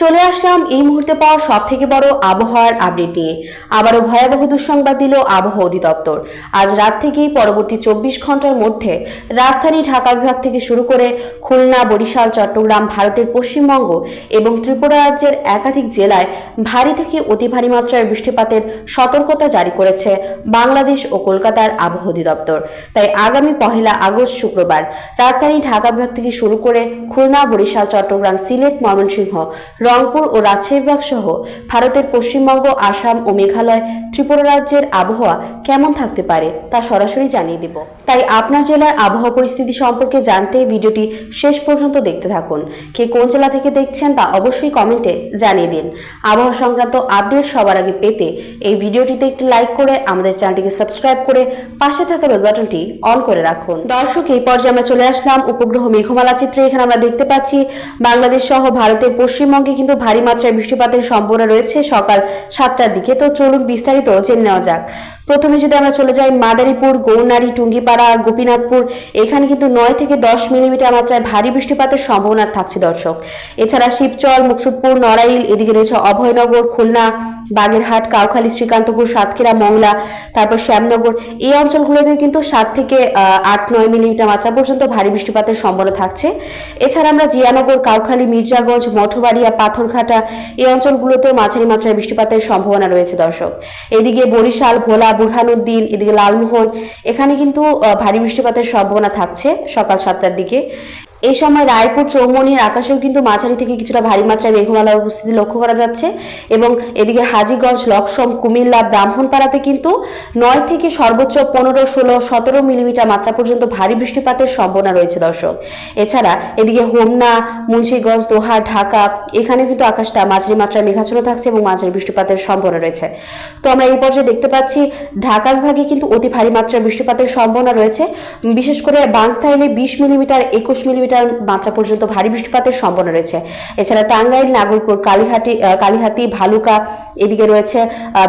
চলে আসলাম এই মুহূর্তে পাওয়া সব থেকে বড় আবহাওয়ার আপডেট নিয়ে। আবারও ভয়াবহ দুঃসংবাদ দিল আবহাওয়া অধিদপ্তর। আজ রাত থেকেই পরবর্তী চব্বিশ ঘণ্টার মধ্যে রাজধানী ঢাকা বিভাগ থেকে শুরু করে খুলনা, বরিশাল, চট্টগ্রাম, ভারতের পশ্চিমবঙ্গ এবং ত্রিপুরা রাজ্যের একাধিক জেলায় ভারী থেকে অতি ভারী মাত্রার বৃষ্টিপাতের সতর্কতা জারি করেছে বাংলাদেশ ও কলকাতার আবহাওয়া অধিদপ্তর। তাই আগামী পহেলা আগস্ট শুক্রবার রাজধানী ঢাকা বিভাগ থেকে শুরু করে খুলনা, বরিশাল, চট্টগ্রাম, সিলেট, ময়মনসিংহ রংপুর ও রাজশাহী বিভাগ সহ ভারতের পশ্চিমবঙ্গ, আসাম ও মেঘালয়, ত্রিপুরা রাজ্যের আবহাওয়া কেমন থাকতে পারে তা সরাসরি জানিয়ে দিব। তাই আপনার জেলার আবহাওয়া পরিস্থিতি সম্পর্কে জানতে ভিডিওটি শেষ পর্যন্ত দেখতে থাকুন। কে কোন জেলা থেকে দেখছেন তা অবশ্যই কমেন্টে জানিয়ে দিন। আবহাওয়া সংক্রান্ত আপডেট সবার আগে পেতে এই ভিডিওটিতে একটি লাইক করে আমাদের চ্যানেলটিকে সাবস্ক্রাইব করে পাশে থাকা বেল বাটনটি অন করে রাখুন। দর্শক, এই পর্যায়ে আমরা চলে আসলাম উপগ্রহ মেঘমালা চিত্রে। এখানে আমরা দেখতে পাচ্ছি বাংলাদেশ সহ ভারতের পশ্চিমবঙ্গে কিন্তু ভারী মাত্রায় বৃষ্টিপাতের সম্ভাবনা রয়েছে সকাল সাতটার দিকে। তো চলুন বিস্তারিত জেনে নেওয়া যাক। প্রথমে যদি আমরা চলে যাই মাদারীপুর গৌনারি টুঙ্গিপাড়া, গোপীনাথপুর, এখানে কিন্তু নয় থেকে দশ মিলিমিটার মাত্রায় ভারী বৃষ্টিপাতের সম্ভাবনা থাকছে, দর্শক। এছাড়া শিবচর, মুকসুদপুর, নড়াইল, এদিকে রয়েছে অভয়নগর, খুলনা, বাগেরহাট, কাউখালী, শ্রীকান্তপুর, সাতক্ষীরা, মংলা, তারপর শ্যামনগর। এই অঞ্চলগুলোতে কিন্তু সাত থেকে আট, নয় মিলিমিটার মাত্রা পর্যন্ত ভারী বৃষ্টিপাতের সম্ভাবনা থাকছে। এছাড়া আমরা জিয়ানগর, কাউখালী, মির্জাগঞ্জ, মঠবাড়িয়া, পাথরঘাটা এই অঞ্চলগুলোতেও মাঝারি মাত্রায় বৃষ্টিপাতের সম্ভাবনা রয়েছে, দর্শক। এদিকে বরিশাল, ভোলা বুরহানুদ্দিন এদিকে লালমোহন। এখানে কিন্তু ভারী বৃষ্টিপাতের সম্ভাবনা থাকছে সকাল সাতটার দিকে। এই সময় রায়পুর চৌমনির আকাশেও কিন্তু মাঝারি থেকে কিছুটা ভারী মাত্রায় মেঘমালার উপস্থিতি লক্ষ্য করা যাচ্ছে এবং এদিকে হাজীগঞ্জ লক্ষ্যম কুমিল্লা, ব্রাহ্মণপাড়াতে কিন্তু নয় থেকে সর্বোচ্চ পনেরো, ষোলো, সতেরো মিলিমিটার মাত্রা পর্যন্ত ভারী বৃষ্টিপাতের সম্ভাবনা রয়েছে, দর্শক। এছাড়া এদিকে হোমনা, মুন্সিগঞ্জ, দোহা, ঢাকা এখানে কিন্তু আকাশটা মাঝারি মাত্রায় মেঘাচ্ছন্ন থাকছে এবং মাঝারি বৃষ্টিপাতের সম্ভাবনা রয়েছে। তো আমরা এই পর্যায়ে দেখতে পাচ্ছি ঢাকা বিভাগে কিন্তু অতি ভারী মাত্রায় বৃষ্টিপাতের সম্ভাবনা রয়েছে। বিশেষ করে বাঁশধাইলে বিশ মিলিমিটার, একুশ মিলিমিটার মাত্রা পর্যন্ত ভারী বৃষ্টিপাতের সম্ভাবনা রয়েছে। এছাড়া টাঙ্গাইল নাগরপুর কালীহাটি কালীহাতি, ভালুকা এদিকে রয়েছে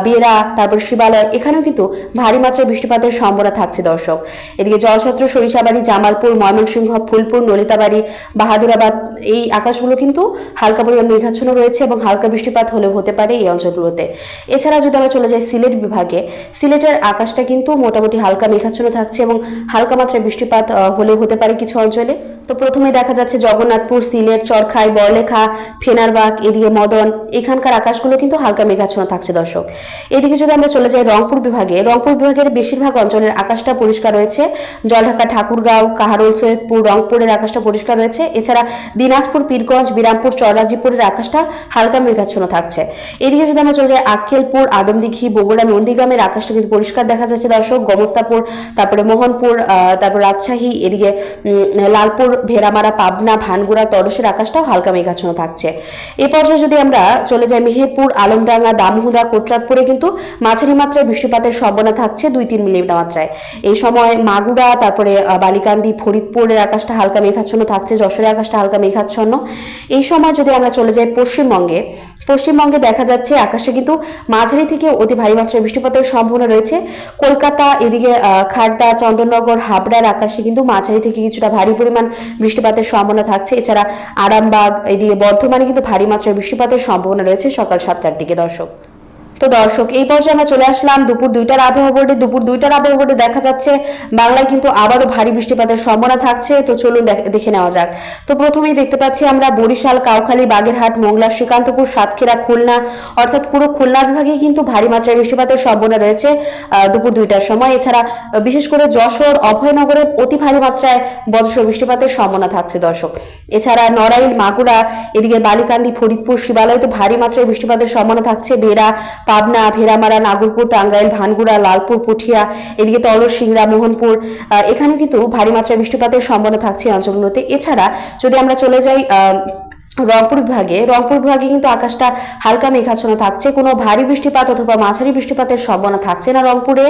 বেরা তারপর শিবালয়, এখানেও কিন্তু ভারী মাত্রায় বৃষ্টিপাতের সম্ভাবনা থাকছে দর্শক। এদিকে জলছত্র, সরিষাবাড়ি, জামালপুর, ময়মনসিংহ, ফুলপুর, নলিতাবাড়ি, বাহাদুরাবাদ, এই আকাশগুলো কিন্তু হালকা পরিমাণ মেঘাচ্ছন্ন রয়েছে এবং হালকা বৃষ্টিপাত হলেও হতে পারে এই অঞ্চলগুলোতে। এছাড়া যদি আমরা চলে যাই সিলেট বিভাগে, সিলেটের আকাশটা কিন্তু মোটামুটি হালকা মেঘাচ্ছন্ন থাকছে এবং হালকা মাত্রায় বৃষ্টিপাত হলেও হতে পারে কিছু অঞ্চলে। তো প্রথমে দেখা যাচ্ছে জগন্নাথপুর, সিলেট, চরখাই বড়লেখা ফেনারবাগ, এদিকে মদন, এখানকার আকাশগুলো কিন্তু হালকা মেঘাচ্ছন্ন থাকছে দর্শক। এদিকে যদি আমরা চলে যাই রংপুর বিভাগে, রংপুর বিভাগের বেশিরভাগ অঞ্চলের আকাশটা পরিষ্কার রয়েছে। জলঢাকা, ঠাকুরগাঁও, কাহারোল, সৈয়দপুর, রংপুরের আকাশটা পরিষ্কার রয়েছে। এছাড়া দিনাজপুর, পীরগঞ্জ, বিরামপুর চরাজিপুরের আকাশটা হালকা মেঘাচ্ছন্ন থাকছে। এদিকে যদি আমরা চলে যাই আক্কেলপুর, আদমদিঘি, বগুড়া, নন্দীগ্রামের আকাশটা কিন্তু পরিষ্কার দেখা যাচ্ছে দর্শক। গমস্তাপুর, তারপরে মোহনপুর তারপর রাজশাহী, এদিকে লালপুর ভেড়ামারা পাবনা, ভানগুড়া, তরসের আকাশটাও হালকা মেঘাচ্ছন্ন থাকছে। এ পর্যায়ে যদি আমরা চলে যাই মেহেরপুর, আলমডাঙ্গা দামহুদা কোটরাতপুরে কিন্তু মাঝারি মাত্রায় বৃষ্টিপাতের সম্ভাবনা থাকছে দুই তিন মিলিমিটার মাত্রায়। এই সময় মাগুরা, তারপরে বালিকান্দি, ফরিদপুরের আকাশটা হালকা মেঘাচ্ছন্ন থাকছে, যশোরের আকাশটা হালকা মেঘাচ্ছন্ন। এই সময় যদি আমরা চলে যাই পশ্চিমবঙ্গে পশ্চিমবঙ্গে দেখা যাচ্ছে আকাশে কিন্তু মাঝারি থেকে অতি ভারী মাত্রায় বৃষ্টিপাতের সম্ভাবনা রয়েছে। কলকাতা, এদিকে খাড়দা চন্দননগর, হাবড়ার আকাশে কিন্তু মাঝারি থেকে কিছুটা ভারী পরিমাণ বৃষ্টিপাতের সম্ভাবনা থাকছে। এছাড়া আরামবাগ এদিকে বর্ধমানে কিন্তু ভারী মাত্রায় বৃষ্টিপাতের সম্ভাবনা রয়েছে সকাল সাতটার দিকে, দর্শক। তো দর্শক, এই পর্যায়ে আমরা চলে আসলাম দুপুর দুইটার আবহাওয়া বোর্ডে দুপুর দুইটার আবহাওয়া বোর্ডে দেখা যাচ্ছে, বাংলায় কিন্তু আবারও ভারী বৃষ্টিপাতের সম্ভাবনা থাকছে। তো চলুন দেখে নেওয়া যাক। তো প্রথমেই দেখতে পাচ্ছি আমরা বরিশাল, কাউখালী, বাগেরহাট, মোংলা, শ্রীকান্তপুর, সাতক্ষীরা, খুলনা, অর্থাৎ পুরো খুলনা বিভাগে কিন্তু ভারী মাত্রায় বৃষ্টিপাতের সম্ভাবনা রয়েছে দুপুর দুইটার সময়। এছাড়া বিশেষ করে যশোর অভয়নগরে অতি ভারী মাত্রায় বজ্র বৃষ্টিপাতের সম্ভাবনা থাকছে দর্শক। এছাড়া নড়াইল, মাগুরা, এদিকে বালিকান্দি, ফরিদপুর শিবালয়তে ভারী মাত্রায় বৃষ্টিপাতের সম্ভাবনা থাকছে। বেড়া পাবনা, ভেড়ামারা নাগরপুর টাঙ্গাইল ধানগুড়া লালপুর, পুঠিয়া, এদিকে তলর মোহনপুর এখানে কিন্তু ভারী মাত্রায় বৃষ্টিপাতের সম্ভাবনা থাকছে অঞ্চলগুলোতে। এছাড়া যদি আমরা চলে যাই রংপুর বিভাগে রংপুর বিভাগে কিন্তু আকাশটা হালকা মেঘাচ্ছন্ন থাকছে। কোনো ভারী বৃষ্টিপাত অথবা মাঝারি বৃষ্টিপাতের সম্ভাবনা থাকছে না রংপুরে।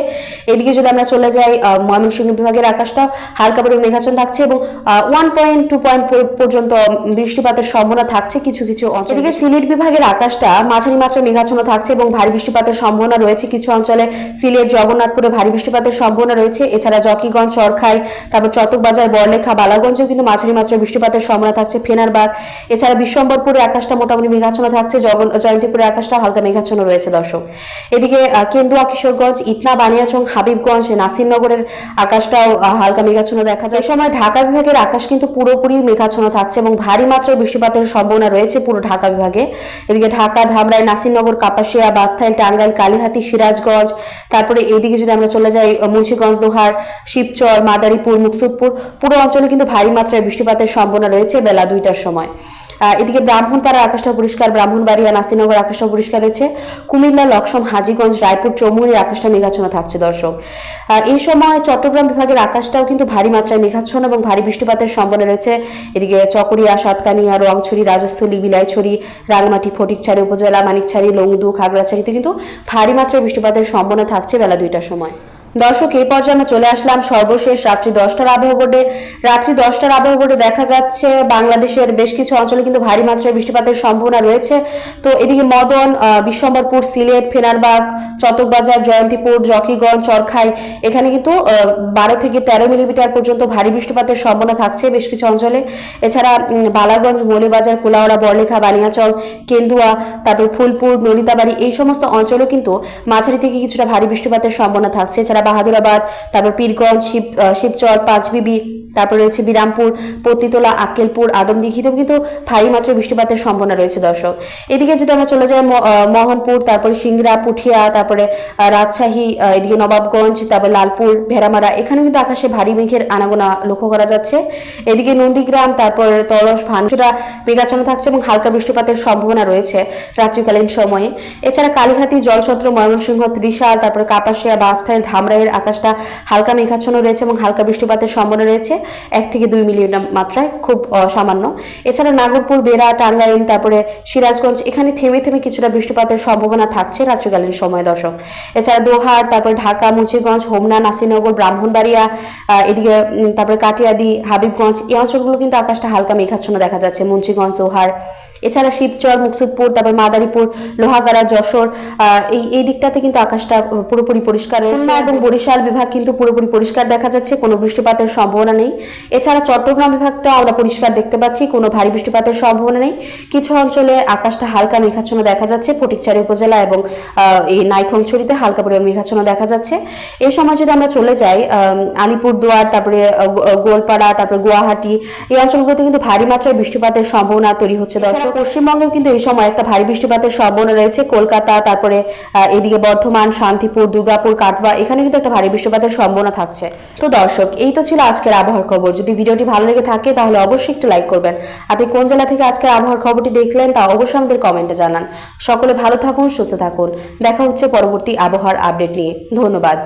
এদিকে যদি আমরা চলে যাই ময়মনসিংহ বিভাগের আকাশটা হালকা পরিমাণ মেঘাচ্ছন্ন থাকছে এবং ওয়ান পয়েন্ট টু পয়েন্ট পর্যন্ত বৃষ্টিপাতের সম্ভাবনা থাকছে কিছু কিছু অঞ্চল। এদিকে সিলেট বিভাগের আকাশটা মাঝারি মাত্রায় মেঘাচ্ছন্ন থাকছে এবং ভারী বৃষ্টিপাতের সম্ভাবনা রয়েছে কিছু অঞ্চলে। সিলেট, জগন্নাথপুরে ভারী বৃষ্টিপাতের সম্ভাবনা রয়েছে। এছাড়া জকিগঞ্জ সরখাই তারপর চটকবাজার বড়লেখা বালাগঞ্জেও কিন্তু মাঝারি মাত্রায় বৃষ্টিপাতের সম্ভাবনা থাকছে। ফেনারবাগ, এছাড়া এছাড়া বিশ্বম্বরপুরের আকাশটা মোটামুটি মেঘাচ্ছন্ন থাকছে জয়ন্তীপুরের আকাশটা হালকা মেঘাচ্ছন্ন রয়েছে, দর্শক। এদিকে কেন্দুয়া, কিশোরগঞ্জ, ইটনা, বানিয়াচং, হাবিবগঞ্জ, নাসিরনগরের আকাশটাও হালকা মেঘাচ্ছন্ন দেখা যায়। সময় ঢাকা বিভাগের আকাশ কিন্তু পুরোপুরি মেঘাচ্ছন্ন থাকছে এবং ভারী মাত্রায় বৃষ্টিপাতের সম্ভাবনা রয়েছে পুরো ঢাকা বিভাগে। এদিকে ঢাকা, ধামরাই, নাসিরনগর, কাপাসিয়া বাস্তাইল টাঙ্গাইল, কালীহাতি, সিরাজগঞ্জ, তারপরে এইদিকে যদি আমরা চলে যাই মুন্সীগঞ্জ, দোহার, শিবচর, মাদারীপুর, মুকসুদপুর, পুরো অঞ্চলে কিন্তু ভারী মাত্রায় বৃষ্টিপাতের সম্ভাবনা রয়েছে বেলা দুইটার সময়। এদিকে ব্রাহ্মণপাড়ার আকাশটা পরিষ্কার, ব্রাহ্মণবাড়িয়া, নাসিরনগর আকাশটা পরিষ্কার রয়েছে। কুমিল্লা লক্ষ্মণ হাজীগঞ্জ, রায়পুর চৌমুহীর আকাশটা মেঘাচ্ছন্ন থাকছে, দর্শক। এই সময় চট্টগ্রাম বিভাগের আকাশটাও কিন্তু ভারী মাত্রায় মেঘাচ্ছন্ন এবং ভারী বৃষ্টিপাতের সম্ভাবনা রয়েছে। এদিকে চকরিয়া, সাতকানিয়া, রংছড়ি, রাজস্থলী, বিলাইছড়ি রাঙামাটি ফটিকছড়ি উপজেলা, মানিকছড়ি, লংদু, খাগড়াছড়িতে কিন্তু ভারী মাত্রায় বৃষ্টিপাতের সম্ভাবনা থাকছে বেলা দুইটার সময়। দর্শক, এই পর্যায়ে আমরা চলে আসলাম সর্বশেষ রাত্রি দশটার আবহাওয়া বোর্ডে। রাত্রি দশটার আবহাওয়া বোর্ডে দেখা যাচ্ছে বাংলাদেশের বেশ কিছু অঞ্চলে কিন্তু ভারী মাত্রায় বৃষ্টিপাতের সম্ভাবনা রয়েছে। তো এদিকে মদন বিশ্বম্বরপুর, সিলেট, ফেনারবাগ চটকবাজার জয়ন্তীপুর জকিগঞ্জ চরখাই, এখানে কিন্তু বারো থেকে তেরো মিলিমিটার পর্যন্ত ভারী বৃষ্টিপাতের সম্ভাবনা থাকছে বেশ কিছু অঞ্চলে। এছাড়া বালাগঞ্জ, মৌলিবাজার, কুলাওড়া বড়লেখা বানিয়াচল, কেন্দুয়া, তারপর ফুলপুর, নলিতাবাড়ি, এই সমস্ত অঞ্চলেও কিন্তু মাঝারি থেকে কিছুটা ভারী বৃষ্টিপাতের সম্ভাবনা থাকছে। এছাড়া বাহাদুরাবাদ তারপর পীরগঞ্জ শিব শিবচর পাঁচবিবি তারপরে রয়েছে বিরামপুর পত্তিতলা আক্কেলপুর, আদমদিঘিতেও কিন্তু ভারী মাত্রায় বৃষ্টিপাতের সম্ভাবনা রয়েছে, দর্শক। এদিকে যদি আমরা চলে যাই মোহনপুর, তারপরে সিংড়া, পুঠিয়া, তারপরে রাজশাহী এদিকে নবাবগঞ্জ, তারপর লালপুর, ভেড়ামারা এখানে কিন্তু আকাশে ভারী মেঘের আনাগোনা লক্ষ্য করা যাচ্ছে। এদিকে নন্দীগ্রাম, তারপর তরস, ভানসুরা, মেঘাচ্ছন্ন থাকছে এবং হালকা বৃষ্টিপাতের সম্ভাবনা রয়েছে রাত্রিকালীন সময়ে। এছাড়া কালীঘাটি জলছত্র ময়মনসিংহ, ত্রিশাল, তারপরে কাপাসিয়া বাস্থাইল ধামরাইয়ের আকাশটা হালকা মেঘাচ্ছন্ন রয়েছে এবং হালকা বৃষ্টিপাতের সম্ভাবনা রয়েছে। এক থেকে দুই মিলিমিটার মাত্রায় খুব সামান্য। এছাড়া নাগরপুর, বেড়া, টাঙ্গাইল, তারপরে সিরাজগঞ্জ, এখানে থেমে থেমে কিছুটা বৃষ্টিপাতের সম্ভাবনা থাকছে রাত্রিকালীন সময় দর্শক। এছাড়া দোহার, তারপর ঢাকা, মুন্সিগঞ্জ, হোমনা, নাসিরনগর, ব্রাহ্মণবাড়িয়া এদিকে তারপরে কাটিয়াদি, হাবিবগঞ্জ, এই অঞ্চলগুলো কিন্তু আকাশটা হালকা মেঘাচ্ছন্ন দেখা যাচ্ছে। মুন্সিগঞ্জ, দোহার এছাড়া শিবচর মুকসুদপুর তারপর মাদারীপুর লোহাগাড়া যশোর এই এই দিকটাতে কিন্তু আকাশটা পুরোপুরি পরিষ্কার রয়েছে এবং বরিশাল বিভাগ কিন্তু পুরোপুরি পরিষ্কার দেখা যাচ্ছে কোনো বৃষ্টিপাতের সম্ভাবনা নেই। এছাড়া চট্টগ্রাম বিভাগটা আমরা পরিষ্কার দেখতে পাচ্ছি কোনো ভারী বৃষ্টিপাতের সম্ভাবনা নেই। কিছু অঞ্চলে আকাশটা হালকা মেঘাচ্ছন্ন দেখা যাচ্ছে ফটিকচারি উপজেলা এবং আহ, এই নাইখংছড়িতে হালকা পরিমাণ মেঘাচ্ছন্ন দেখা যাচ্ছে। এই সময় যদি আমরা চলে যাই আহ, আলিপুরদুয়ার তারপরে গোলপাড়া তারপরে গুয়াহাটি এই অঞ্চলগুলোতে কিন্তু ভারী মাত্রায় বৃষ্টিপাতের সম্ভাবনা তৈরি হচ্ছে দর্শক। পশ্চিমবঙ্গেও কিন্তু এই সময় একটা ভারী বৃষ্টিপাতের সম্ভাবনা রয়েছে। কলকাতা, তারপরে এদিকে বর্ধমান, শান্তিপুর, দুর্গাপুর কাটওয়া এখানে কিন্তু একটা ভারী বৃষ্টিপাতের সম্ভাবনা থাকছে। তো দর্শক, এই তো ছিল আজকের আবহাওয়ার খবর। যদি ভিডিওটি ভালো লেগে থাকে, তাহলে অবশ্যই একটু লাইক করবেন। আপনি কোন জেলা থেকে আজকের আবহাওয়ার খবরটি দেখলেন, তা অবশ্যই আমাদের কমেন্টে জানান। সকলে ভালো থাকুন, সুস্থ থাকুন। দেখা হচ্ছে পরবর্তী আবহাওয়ার আপডেট নিয়ে। ধন্যবাদ।